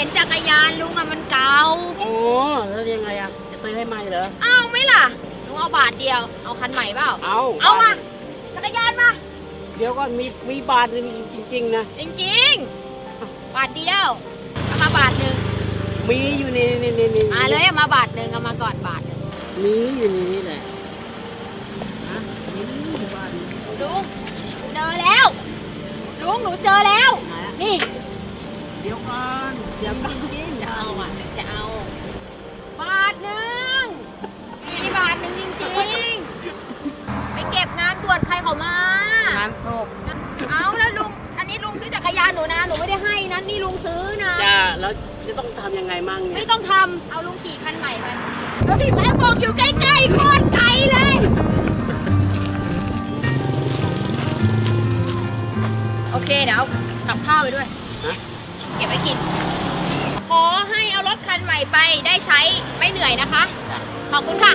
ห็นจักรยานลุงอะมันเก่าโอ้แล้วยังไงอะจะซื้อให้ใหม่เหรอเอาไหมล่ะลุงเอาบาทเดียว เอาคันใหม่เปล่า เอาเอามา จักรยานมา เดี๋ยวก็มีมีบาทหนึงจริง ๆ นะ จริงๆ บาทเดียวเอามาบาทหนึ่งมีอยู่ในในในในอ่าเลยเอามาบาทหนึ่งเอามาก่อนบาทหนึ่งมีอยู่ในนี้แหละฮะมีอยู่บ้านนี้ลุงเจอแล้วลุงหนูเจอแล้วไหนอะนี่ เดี๋ยวก่อน เดี๋ยวก่อนจะเอาอะจะเอา บาทหนึ่งมีบาทหนึ่งจริงๆ ไปเก็บงานตรวจใครเขามา งานศพเอาแล้วลุง อันนี้ลุงซื้อจักรยานหนูนะ หนูไม่ได้ให้นะ นี่ลุงซื้อนะ จ้าแล้วจะต้องทำยังไงมั่งไม่เนี่ยต้องทำ เอาลุงขี่คันใหม่ไปแม่บอกอยู่ใกล้ๆ โคตรไกลเลย โอเคเดี๋ยวเอากับข้าวไปด้วยฮะเก็บไปกิน ไปได้ใช้ไม่เหนื่อยนะคะ ขอบคุณค่ะ